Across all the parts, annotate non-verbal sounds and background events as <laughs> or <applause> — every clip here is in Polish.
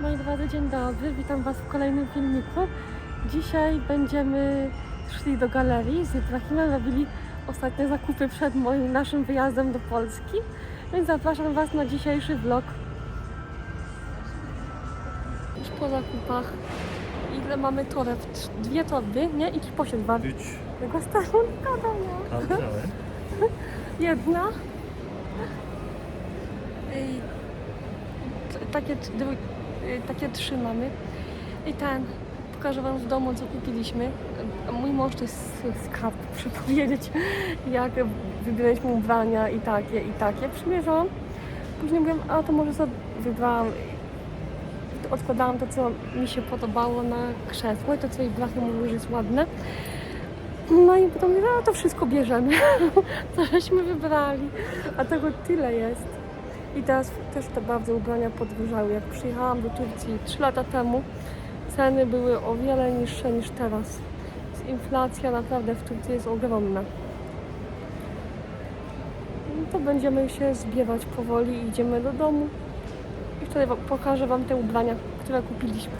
Moi drodzy, dzień dobry, witam Was w kolejnym filmiku. Dzisiaj będziemy szli do galerii z Ibrahimem, robili ostatnie zakupy przed moim naszym wyjazdem do Polski, więc zapraszam Was na dzisiejszy vlog. Już po zakupach. Ile mamy toreb? Dwie torby, nie? I pośród dwa. Üç Tego. Jedna. T- takie, y, takie trzy mamy. I ten, pokażę Wam w domu, co kupiliśmy. Mój mąż to jest skarb, <laughs> muszę powiedzieć, jak wybieraliśmy ubrania i takie, i takie. Przymierzałam. Później mówiłam, a to może sobie wybrałam. Odkładałam to, co mi się podobało na krzesło i to, co Ibrahim mówił, że jest ładne. No i potem mówię, a to wszystko bierzemy. <laughs> Co żeśmy wybrali. A tego tyle jest. I teraz też te bardzo ubrania podwyżały. Jak przyjechałam do Turcji 3 lata temu, ceny były o wiele niższe niż teraz. Więc Inflacja naprawdę w Turcji jest ogromna. No To będziemy się zbierać powoli i idziemy do domu. I wtedy pokażę Wam te ubrania, które kupiliśmy.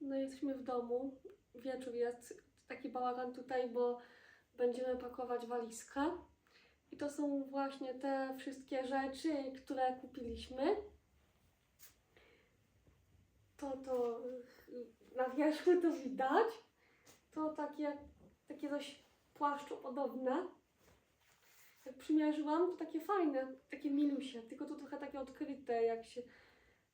No jesteśmy w domu. Wieczór jest taki bałagan tutaj, bo będziemy pakować walizkę. I to są właśnie te wszystkie rzeczy, które kupiliśmy. To to y, na wierzchu to widać. To takie, takie coś płaszczopodobne. Jak przymierzyłam, to takie fajne, takie milusie, tylko to trochę takie odkryte, jak się,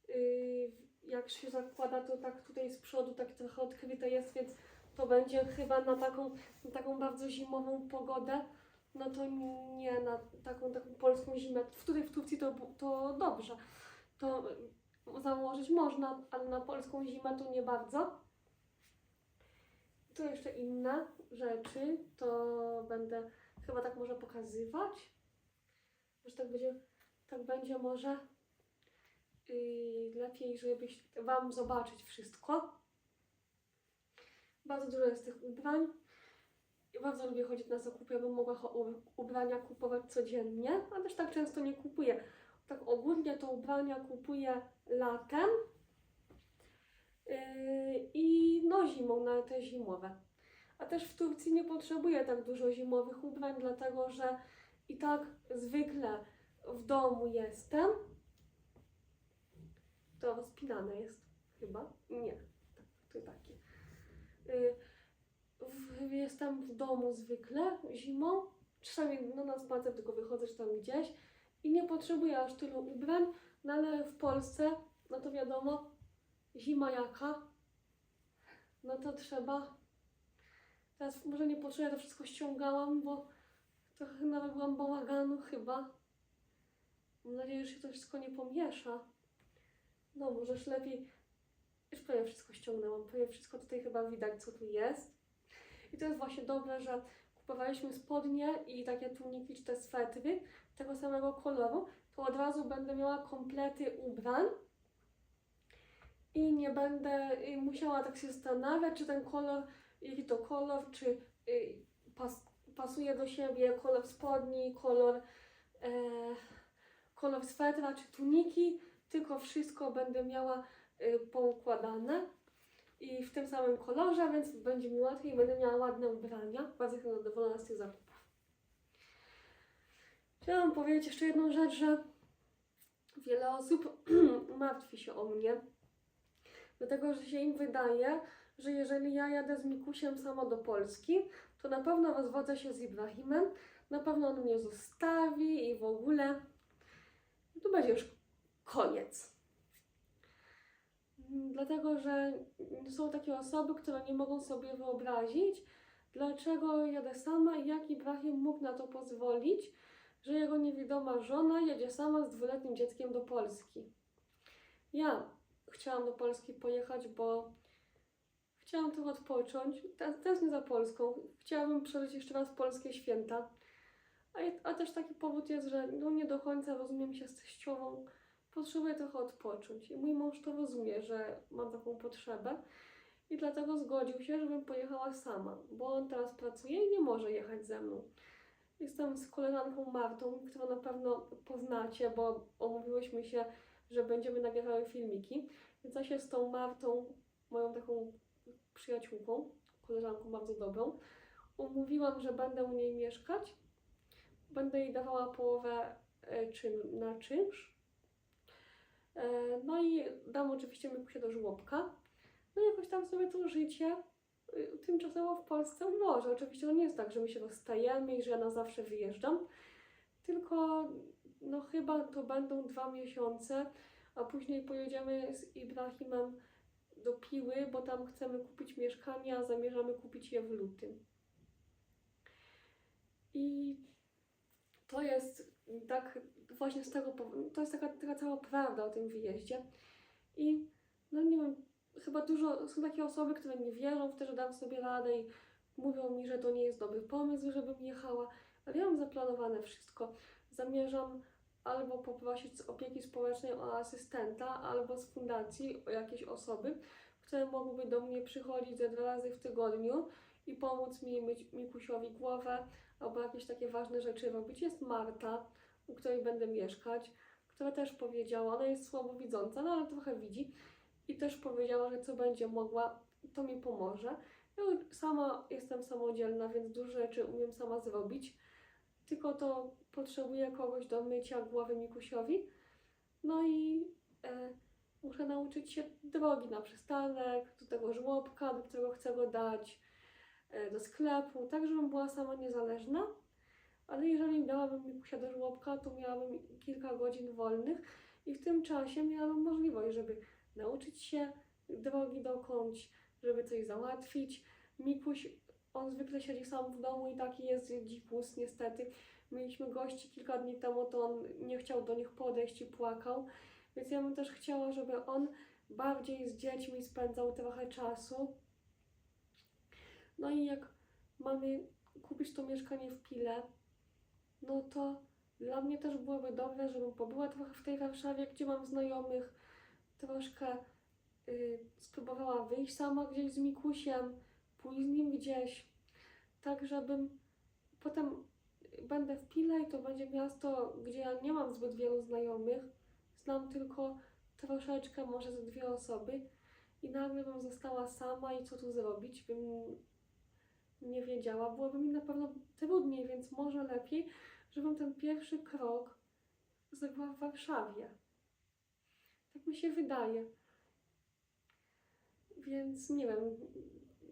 yy, jak się zakłada, to tak tutaj z przodu tak trochę odkryte jest, więc to będzie chyba na taką, na taką bardzo zimową pogodę, no to nie na taką, taką polską zimę, w której w Turcji to, to dobrze, to założyć można, ale na polską zimę to nie bardzo. Tu jeszcze inne rzeczy, to będę chyba tak może pokazywać, że tak będzie, tak będzie może yy, lepiej, żeby Wam zobaczyć wszystko. Bardzo dużo jest tych ubrań. I bardzo lubię chodzić na zakupy, bym mogła ubrania kupować codziennie, ale też tak często nie kupuję. Tak ogólnie to ubrania kupuję latem yy, i no zimą, na te zimowe. A też w Turcji nie potrzebuję tak dużo zimowych ubrań, dlatego że i tak zwykle w domu jestem. To rozpinane jest chyba? Nie, tak, to takie. Y, w, jestem w domu zwykle zimą, czasami no, na spacer tylko wychodzę czy tam gdzieś i nie potrzebuję aż tylu ubrań, no ale w Polsce, no to wiadomo, zima jaka, no to trzeba Teraz może nie potrzebuję, to wszystko ściągałam, bo trochę narobiłam bałaganu chyba. Mam nadzieję, że się to wszystko nie pomiesza. No, możesz lepiej... Już prawie wszystko ściągnęłam, prawie wszystko tutaj chyba widać, co tu jest. I to jest właśnie dobre, że kupowaliśmy spodnie i takie tuniki czy te swetry tego samego koloru, to od razu będę miała komplety ubrań i nie będę musiała tak się zastanawiać, czy ten kolor jaki to kolor, czy y, pas, pasuje do siebie kolor spodni, kolor, e, kolor swetra, czy tuniki, tylko wszystko będę miała y, poukładane i w tym samym kolorze, więc będzie mi łatwiej będę miała ładne ubrania. Bardzo jestem zadowolona z tych zakupów. Chciałam powiedzieć jeszcze jedną rzecz, że wiele osób <clears throat> martwi się o mnie, dlatego że się im wydaje, że jeżeli ja jadę z Mikusiem sama do Polski, to na pewno rozwodzę się z Ibrahimem, na pewno on mnie zostawi i w ogóle to będzie już koniec. Dlatego, że są takie osoby, które nie mogą sobie wyobrazić, dlaczego jadę sama i jak Ibrahim mógł na to pozwolić, że jego niewidoma żona jedzie sama z dwuletnim dzieckiem do Polski. Ja chciałam do Polski pojechać, bo Chciałam trochę odpocząć, te- tęsknię za Polską. Chciałabym przeżyć jeszcze raz polskie święta. A, a też taki powód jest, że no nie do końca rozumiem się z teściową. Potrzebuję trochę odpocząć. I mój mąż to rozumie, że mam taką potrzebę. I dlatego zgodził się, żebym pojechała sama, bo on teraz pracuje i nie może jechać ze mną. Jestem z koleżanką Martą, którą na pewno poznacie, bo omówiłyśmy się że będziemy nagrywały filmiki. Więc ja się z tą Martą, moją taką przyjaciółką, koleżanką bardzo dobrą, umówiłam, że będę u niej mieszkać. Będę jej dawała połowę e, czyn, na czynsz. E, No i dam oczywiście Mikusia do żłobka. No i jakoś tam sobie to życie y, tymczasowo w Polsce ułożę. Oczywiście to nie jest tak, że my się rozstajemy i że ja na zawsze wyjeżdżam, tylko no chyba to będą dwa miesiące, a później pojedziemy z Ibrahimem do Piły, bo tam chcemy kupić mieszkanie, a zamierzamy kupić je w lutym. I to jest tak właśnie z tego to jest taka, taka cała prawda o tym wyjeździe. I no nie wiem, chyba dużo, są takie osoby, które nie wierzą w to, że dam sobie radę i mówią mi, że to nie jest dobry pomysł, żebym jechała, ale ja mam zaplanowane wszystko. Zamierzam albo poprosić z opieki społecznej o asystenta, albo z fundacji o jakieś osoby, które mogłyby do mnie przychodzić ze dwa razy w tygodniu i pomóc mi myć Mikusiowi głowę, albo jakieś takie ważne rzeczy robić. Jest Marta, u której będę mieszkać, która też powiedziała, ona jest słabowidząca, no ale trochę widzi, i też powiedziała, że co będzie mogła, to mi pomoże. Ja sama jestem samodzielna, więc dużo rzeczy umiem sama zrobić, tylko to potrzebuję kogoś do mycia głowy Mikusiowi. No i e, muszę nauczyć się drogi na przystanek, do tego żłobka, do którego chcę go dać, do sklepu, tak żebym była sama niezależna. Ale jeżeli dałabym Mikusia do żłobka, to miałabym kilka godzin wolnych i w tym czasie miałabym możliwość, żeby nauczyć się drogi dokądś, żeby coś załatwić. Mikuś, on zwykle siedzi sam w domu i taki jest dzikus niestety. Mieliśmy gości kilka dni temu, to on nie chciał do nich podejść i płakał. Więc ja bym też chciała, żeby on bardziej z dziećmi spędzał trochę czasu. No i jak mamy kupić to mieszkanie w Pile, no to dla mnie też byłoby dobre, żebym pobyła trochę w tej Warszawie, gdzie mam znajomych, troszkę y, spróbowała wyjść sama gdzieś z Mikusiem, pójść z nim gdzieś, tak żebym potem będę w Pile i to będzie miasto, gdzie ja nie mam zbyt wielu znajomych, znam tylko troszeczkę, może ze dwie osoby. I nagle bym została sama i co tu zrobić, bym nie wiedziała, byłoby mi na pewno trudniej, więc może lepiej, żebym ten pierwszy krok zrobiła w Warszawie. Tak mi się wydaje. Więc nie wiem,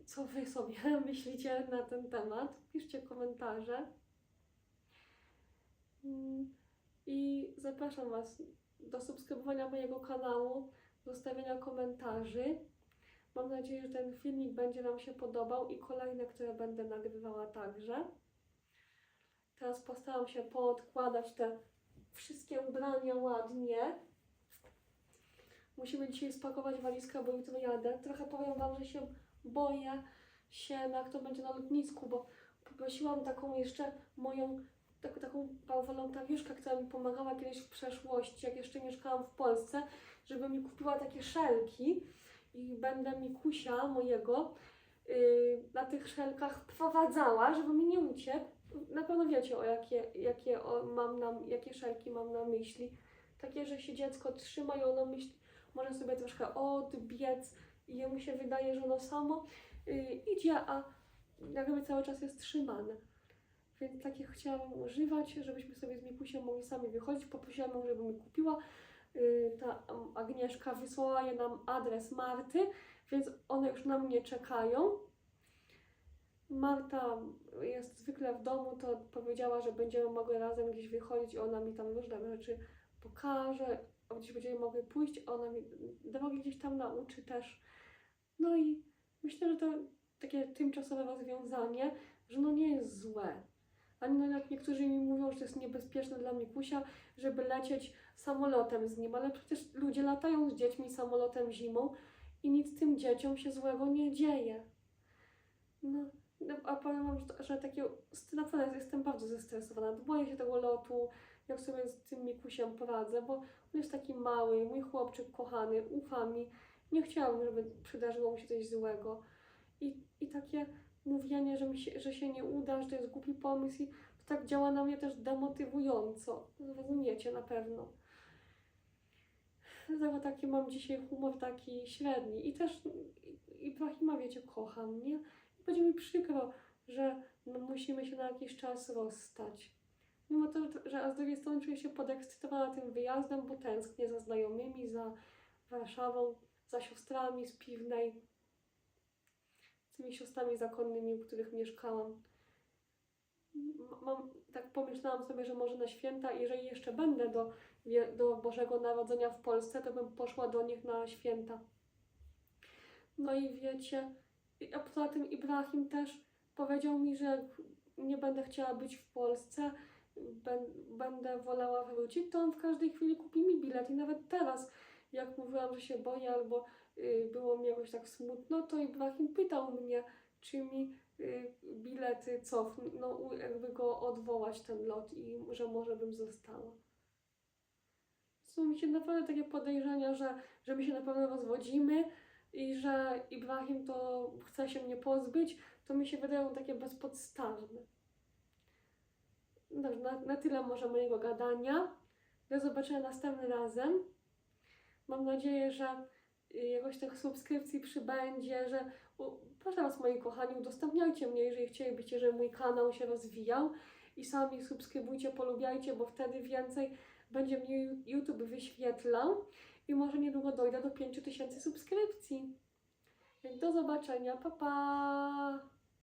co Wy sobie <laughs> myślicie na ten temat. Piszcie komentarze. Mm, I zapraszam Was do subskrybowania mojego kanału, zostawienia komentarzy. Mam nadzieję, że ten filmik będzie Wam się podobał i kolejne, które będę nagrywała także. Teraz postaram się poodkładać te wszystkie ubrania ładnie. Musimy dzisiaj spakować walizkę, bo jutro jadę. Trochę powiem Wam, że się boję się, jak to będzie na lotnisku, bo poprosiłam taką jeszcze moją, taką, taką wolontariuszkę, która mi pomagała kiedyś w przeszłości, jak jeszcze mieszkałam w Polsce, żeby mi kupiła takie szelki i będę Mikusia mojego yy, na tych szelkach wprowadzała, żeby mi nie uciekł. Na pewno wiecie, o jakie, jakie o, mam na, jakie szelki mam na myśli. Takie, że się dziecko trzyma i ono myśli, może sobie troszkę odbiec i jemu się wydaje, że ono samo y, idzie, a jakby cały czas jest trzymane. Więc takie chciałam używać, żebyśmy sobie z Mikusiem mogli sami wychodzić. Poprosiłam ją, żeby mi kupiła. Y, ta Agnieszka wysłała je nam adres Marty, więc one już na mnie czekają. Marta jest zwykle w domu, to powiedziała, że będziemy mogły razem gdzieś wychodzić i ona mi tam różne rzeczy pokaże, gdzieś będziemy mogły pójść, ona mi drogi gdzieś tam nauczy też. No i myślę, że to takie tymczasowe rozwiązanie, że no nie jest złe. Ani no jak niektórzy mi mówią, że to jest niebezpieczne dla Mikusia, żeby lecieć samolotem z nim, ale przecież ludzie latają z dziećmi samolotem zimą i nic tym dzieciom się złego nie dzieje. No, no, a powiem wam, że, że takie, naprawdę jestem bardzo zestresowana, boję się tego lotu, jak sobie z tym Mikusiem poradzę, bo on jest taki mały, mój chłopczyk kochany, ufa mi, nie chciałabym, żeby przydarzyło mu się coś złego. I, i takie mówienie, że, mi się, że się nie uda, że to jest głupi pomysł i to tak działa na mnie też demotywująco. Rozumiecie na pewno. dlatego taki mam dzisiaj humor taki średni. I też Ibrahima, wiecie, kocham, nie? I będzie mi przykro, że no, musimy się na jakiś czas rozstać. Mimo to, że z drugiej strony czuję się podekscytowana tym wyjazdem, bo tęsknię za znajomymi, za Warszawą, za siostrami z Piwnej, z tymi siostrami zakonnymi, u których mieszkałam. Mam, tak pomyślałam sobie, że może na święta, jeżeli jeszcze będę do, do Bożego Narodzenia w Polsce, to bym poszła do nich na święta. No i wiecie, a poza tym Ibrahim też powiedział mi, że nie będę chciała być w Polsce, będę wolała wrócić, to on w każdej chwili kupi mi bilet. I nawet teraz, jak mówiłam, że się boję albo było mi jakoś tak smutno, to Ibrahim pytał mnie, czy mi y, bilety cofną, no jakby go odwołać ten lot i że może bym została. Są mi się naprawdę takie podejrzenia, że, że my się na pewno rozwodzimy i że Ibrahim to chce się mnie pozbyć, to mi się wydają takie bezpodstawne. Dobrze, na, na tyle może mojego gadania. Do zobaczenia następnym razem. Mam nadzieję, że y, jakoś tych subskrypcji przybędzie, że proszę Was moi kochani, udostępniajcie mnie, jeżeli chcielibyście, żeby mój kanał się rozwijał i sami subskrybujcie, polubiajcie, bo wtedy więcej będzie mnie YouTube wyświetlał i może niedługo dojdę do 5000 subskrypcji. Więc do zobaczenia, pa pa!